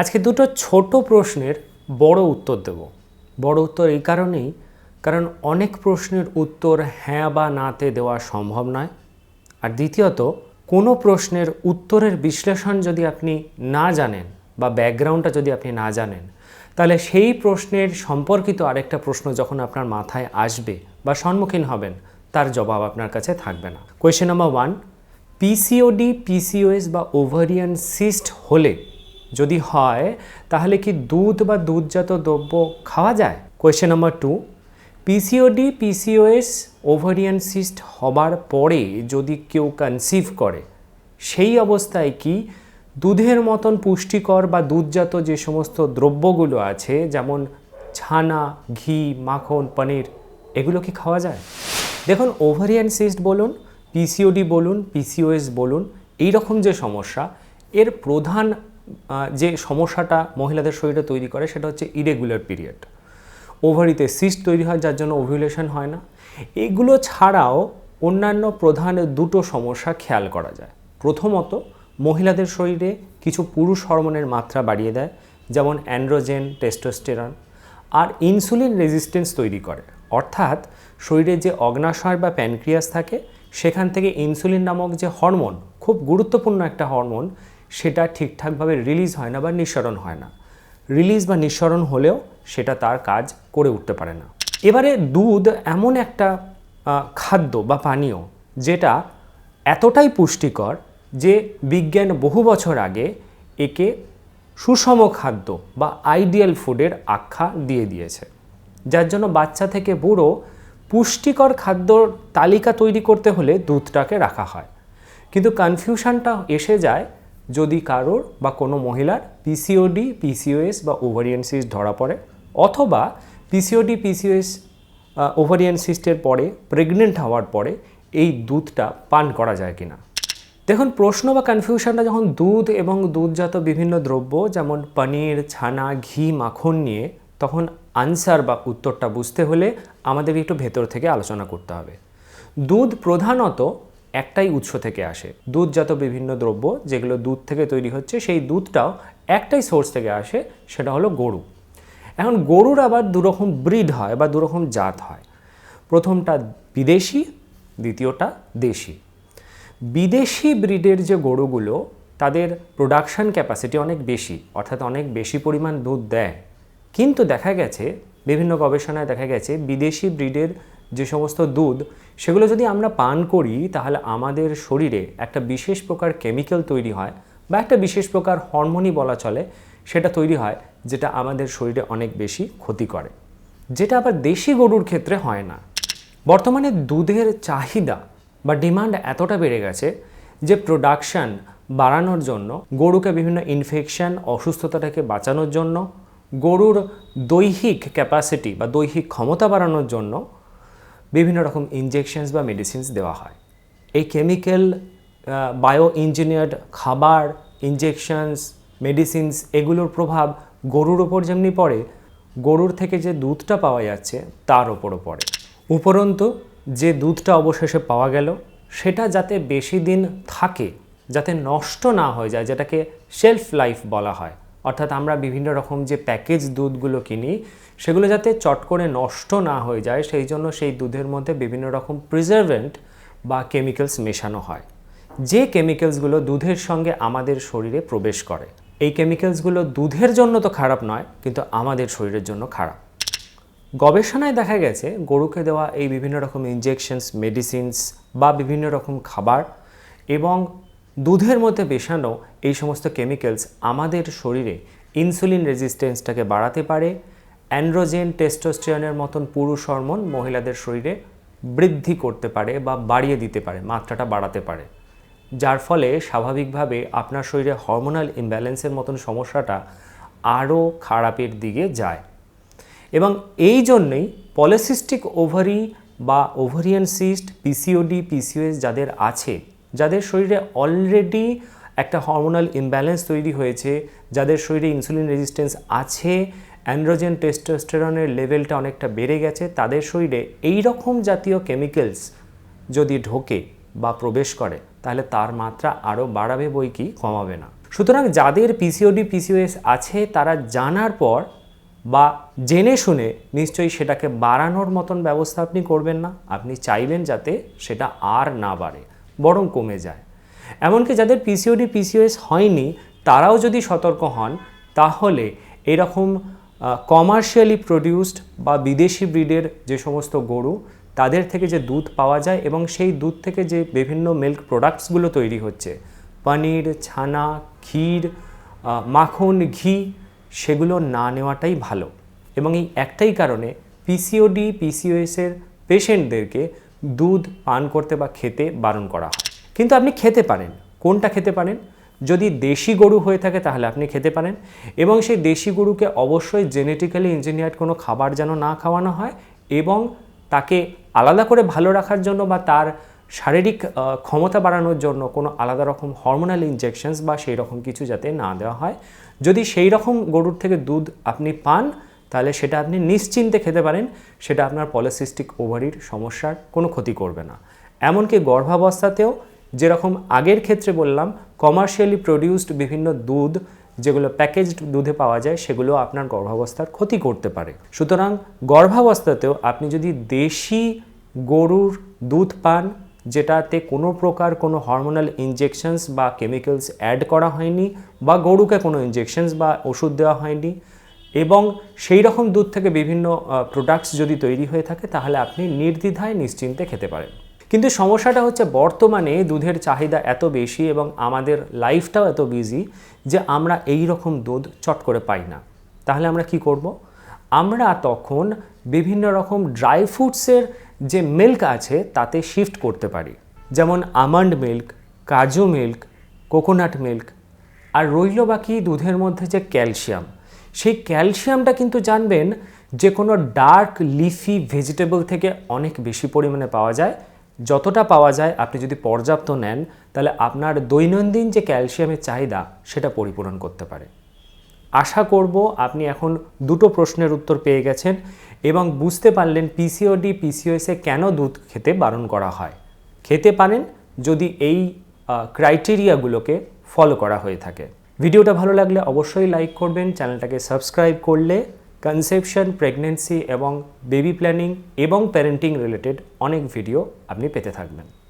আজকে দুটো ছোট প্রশ্নের বড় উত্তর দেব। বড় উত্তর এই কারণেই, কারণ অনেক প্রশ্নের উত্তর হ্যাঁ বা নাতে দেওয়া সম্ভব নয়। আর দ্বিতীয়ত, কোনো প্রশ্নের উত্তরের বিশ্লেষণ যদি আপনি না জানেন বা ব্যাকগ্রাউন্ডটা যদি আপনি না জানেন, তাহলে সেই প্রশ্নের সম্পর্কিত আরেকটা প্রশ্ন যখন আপনার মাথায় আসবে বা সম্মুখীন হবেন, তার জবাব আপনার কাছে থাকবে না। Question number one PCOD PCOS বা ওভারিয়ান সিস্ট হলে যদি হয়, তাহলে কি দুধ বা দুধজাত দ্রব্য খাওয়া যায়? Question number two PCOD PCOS ovarian cyst হবার পরে যদি কেউ কনসিভ করে, সেই অবস্থায় কি দুধের মতন পুষ্টিকর বা দুধজাত যে সমস্ত দ্রব্যগুলো আছে, যেমন ছানা, ঘি, মাখন, পনির, এগুলো কি খাওয়া যায়? দেখুন ওভারিয়ান সিস্ট বলুন পিসিওডি বলুন পিসিওএস বলুন এই রকম যে সমস্যা, এর প্রধান যে সমস্যাটা মহিলাদের শরীরে তৈরি করে সেটা হচ্ছে ইরেগুলার পিরিয়ড ওভারিতে সিস্ট তৈরি হয়, যার জন্য ওভিউলেশন হয় না। এগুলো ছাড়াও অন্যান্য প্রধান দুটো সমস্যা খেয়াল করা যায়। প্রথমত, মহিলাদের শরীরে কিছু পুরুষ হরমোনের মাত্রা বাড়িয়ে দেয়, যেমন অ্যান্ড্রোজেন টেস্টোস্টেরন আর ইনসুলিন রেজিস্ট্যান্স তৈরি করে। অর্থাৎ, শরীরে যে অগ্নাশয় বা প্যানক্রিয়াস থাকে, সেখান থেকে ইনসুলিন নামক যে হরমোন, খুব গুরুত্বপূর্ণ একটা হরমোন সেটা ঠিকঠাকভাবে রিলিজ হয় না বা নিঃসরণ হয় না। রিলিজ বা নিঃসরণ হলেও সেটা তার কাজ করে উঠতে পারে না। এবারে দুধ এমন একটা খাদ্য বা পানীয় যেটা এতটাই পুষ্টিকর যে বিজ্ঞান বহু বছর আগে একে সুষম খাদ্য বা আইডিয়াল ফুডের আখ্যা দিয়ে দিয়েছে। যার জন্য বাচ্চা থেকে বুড়ো পুষ্টিকর খাদ্যর তালিকা তৈরি করতে হলে দুধটাকে রাখা হয়। কিন্তু কনফিউশনটা এসে যায় যদি কারোর বা কোনো মহিলার পিসিওডি পিসিওএস বা ওভারিয়ান সিস্ট ধরা পড়ে, অথবা পিসিওডি পিসিওএস ওভারিয়ান সিস্টের পরে প্রেগনেন্ট হওয়ার পরে এই দুধটা পান করা যায় কিনা? দেখুন, প্রশ্ন বা কনফিউশনটা যখন দুধ এবং দুধজাত বিভিন্ন দ্রব্য, যেমন পনির, ছানা, ঘি, মাখন নিয়ে, তখন আনসার বা উত্তরটা বুঝতে হলে আমাদের একটু ভেতর থেকে আলোচনা করতে হবে। দুধ প্রধানত একটাই উৎস থেকে আসে। দুধজাত বিভিন্ন দ্রব্য যেগুলো দুধ থেকে তৈরি হচ্ছে, সেই দুধটাও একটাই সোর্স থেকে আসে, সেটা হলো গরু। এখন গরুর আবার দুরকম ব্রিড হয় বা দুরকম জাত হয়। প্রথমটা বিদেশি, দ্বিতীয়টা দেশি। বিদেশি ব্রিডের যে গরুগুলো, তাদের প্রোডাকশান ক্যাপাসিটি অনেক বেশি, অর্থাৎ অনেক বেশি পরিমাণ দুধ দেয়। কিন্তু দেখা গেছে, বিভিন্ন গবেষণায় দেখা গেছে, বিদেশি ব্রিডের যে সমস্ত দুধ, সেগুলো যদি আমরা পান করি, তাহলে আমাদের শরীরে একটা বিশেষ প্রকার কেমিক্যাল তৈরি হয় বা একটা বিশেষ প্রকার হরমোনই বলা চলে, সেটা তৈরি হয়, যেটা আমাদের শরীরে অনেক বেশি ক্ষতি করে। যেটা আবার দেশি গরুর ক্ষেত্রে হয় না। বর্তমানে দুধের চাহিদা বা ডিমান্ড এতটা বেড়ে গেছে যে প্রোডাকশন বাড়ানোর জন্য, গরুকে বিভিন্ন ইনফেকশন অসুস্থতাটাকে বাঁচানোর জন্য, গরুর দৈহিক ক্যাপাসিটি বা দৈহিক ক্ষমতা বাড়ানোর জন্য বিভিন্ন রকম ইনজেকশনস বা মেডিসিনস দেওয়া হয়। এই কেমিক্যাল বায়ো ইঞ্জিনিয়ার্ড খাবার ইনজেকশনস মেডিসিনস এগুলোর প্রভাব গরুর ওপর যেমনি পড়ে, গরুর থেকে যে দুধটা পাওয়া যাচ্ছে তার ওপরও পড়ে। উপরন্তু, যে দুধটা অবশেষে পাওয়া গেল, সেটা যাতে বেশি দিন থাকে, যাতে নষ্ট না হয়ে যায়, যেটাকে শেলফ লাইফ বলা হয় অর্থাৎ আমরা বিভিন্ন রকম যে প্যাকেজ দুধগুলো কিনি, সেগুলো যাতে চট করে নষ্ট না হয়ে যায়, সেই জন্য সেই দুধের মধ্যে বিভিন্ন রকম প্রিজারভেন্ট বা কেমিক্যালস মেশানো হয়। যে কেমিক্যালসগুলো দুধের সঙ্গে আমাদের শরীরে প্রবেশ করে, এই কেমিক্যালসগুলো দুধের জন্য তো খারাপ নয়, কিন্তু আমাদের শরীরের জন্য খারাপ। গবেষণায় দেখা গেছে, গরুকে দেওয়া এই বিভিন্ন রকম ইনজেকশনস মেডিসিনস বা বিভিন্ন রকম খাবার এবং দুধের মধ্যে মেশানো এই সমস্ত কেমিক্যালস আমাদের শরীরে ইনসুলিন রেজিস্ট্যান্সটাকে বাড়াতে পারে অ্যান্ড্রোজেন টেস্টোস্টেরনের মতন পুরুষ হরমোন মহিলাদের শরীরে বৃদ্ধি করতে পারে বা বাড়িয়ে দিতে পারে, মাত্রাটা বাড়াতে পারে। যার ফলে স্বাভাবিকভাবে আপনার শরীরে হরমোনাল ইমব্যালেন্সের মতন সমস্যাটা আরও খারাপের দিকে যায়। এবং এই জন্যই পলিসিস্টিক ওভারি বা ওভারিয়ান সিস্ট পিসিওডি পিসিওএস যাদের আছে যাদের শরীরে অলরেডি একটা হরমোনাল ইমব্যালেন্স তৈরি হয়েছে, যাদের শরীরে ইনসুলিন রেজিস্ট্যান্স আছে অ্যান্ড্রোজেন টেস্টোস্টেরনের লেভেলটা অনেকটা বেড়ে গেছে, তাদের শরীরে এই রকম জাতীয় কেমিক্যালস যদি ঢোকে বা প্রবেশ করে, তাহলে তার মাত্রা আরও বাড়াবে বই কি কমাবে না। সুতরাং যাদের পিসিওডি পিসিওএস আছে, তারা জানার পর বা জেনে শুনে নিশ্চয়ই সেটাকে বাড়ানোর মতন ব্যবস্থা আপনি করবেন না। আপনি চাইবেন যাতে সেটা আর না বাড়ে। বরং কমে যায়। এমনকি যাদের পিসিওডি পিসিওএস হয়নি, তারাও যদি সতর্ক হন, তাহলে এরকম কমার্শিয়ালি প্রডিউসড বা বিদেশি ব্রিডের যে সমস্ত গরু, তাদের থেকে যে দুধ পাওয়া যায় এবং সেই দুধ থেকে যে বিভিন্ন মিল্ক প্রোডাক্টসগুলো তৈরি হচ্ছে, পনির, ছানা, ক্ষীর মাখন, ঘি, সেগুলো না নেওয়াটাই ভালো। এবং এই একটাই কারণে পিসিওডি পিসিওএসের পেশেন্টদেরকে দুধ পান করতে বা খেতে বারণ করা হয়। কিন্তু আপনি খেতে পারেন। কোনটা খেতে পারেন? যদি দেশি গরু হয়ে থাকে তাহলে আপনি খেতে পারেন এবং সেই দেশি গরুকে অবশ্যই জেনেটিক্যালি ইঞ্জিনিয়ার্ড কোনো খাবার যেন না খাওয়ানো হয় এবং তাকে আলাদা করে ভালো রাখার জন্য বা তার শারীরিক ক্ষমতা বাড়ানোর জন্য কোনো আলাদা রকম হরমোনাল ইনজেকশনস বা সেই রকম কিছু যাতে না দেওয়া হয়। যদি সেই রকম গরুর থেকে দুধ আপনি পান তাহলে সেটা আপনি নিশ্চিন্তে খেতে পারেন, সেটা আপনার পলিসিস্টিক ওভারির সমস্যার কোনো ক্ষতি করবে না। এমনকি গর্ভাবস্থাতেও যেরকম আগের ক্ষেত্রে বললাম কমার্শিয়ালি প্রডিউসড বিভিন্ন দুধ যেগুলো প্যাকেজড দুধে পাওয়া যায়, সেগুলো আপনার গর্ভাবস্থার ক্ষতি করতে পারে। সুতরাং গর্ভাবস্থাতেও আপনি যদি দেশি গরুর দুধ পান, যেটাতে কোনো প্রকার কোনো হরমোনাল ইনজেকশনস বা কেমিক্যালস অ্যাড করা হয়নি বা গরুকে কোনো ইনজেকশনস বা ওষুধ দেওয়া হয়নি এবং সেই রকম দুধ থেকে বিভিন্ন প্রোডাক্টস যদি তৈরি হয়ে থাকে, তাহলে আপনি নির্দ্বিধায় নিশ্চিন্তে খেতে পারেন। কিন্তু সমস্যাটা হচ্ছে বর্তমানে দুধের চাহিদা এত বেশি এবং আমাদের লাইফটাও এত বিজি যে আমরা এই রকম দুধ চট করে পাই না। তাহলে আমরা কি করব? আমরা তখন বিভিন্ন রকম ড্রাই ফ্রুটসের যে মিল্ক আছে, তাতে শিফট করতে পারি। যেমন আমন্ড মিল্ক কাজু মিল্ক কোকোনাট মিল্ক আর রইল বাকি দুধের মধ্যে যে ক্যালসিয়াম সেই ক্যালসিয়ামটা কিন্তু জানবেন যে কোনো ডার্ক, লিফি ভেজিটেবল থেকে অনেক বেশি পরিমাণে পাওয়া যায়। যতটা পাওয়া যায়, আপনি যদি পর্যাপ্ত নেন, তাহলে আপনার দৈনন্দিন যে ক্যালসিয়ামের চাহিদা, সেটা পরিপূরণ করতে পারে। আশা করব আপনি এখন দুটো প্রশ্নের উত্তর পেয়ে গেছেন এবং বুঝতে পারলেন পিসিওডি পিসিওএসে কেন দুধ খেতে বারণ করা হয়। খেতে পারেন যদি এই ক্রাইটেরিয়াগুলোকে ফলো করা হয়ে থাকে। ভিডিওটা ভালো লাগলে অবশ্যই লাইক করবেন, চ্যানেলটাকে সাবস্ক্রাইব করলে কনসেপশন, প্রেগনেন্সি এবং বেবি প্ল্যানিং এবং প্যারেন্টিং রিলেটেড অনেক ভিডিও আপনি পেতে থাকবেন।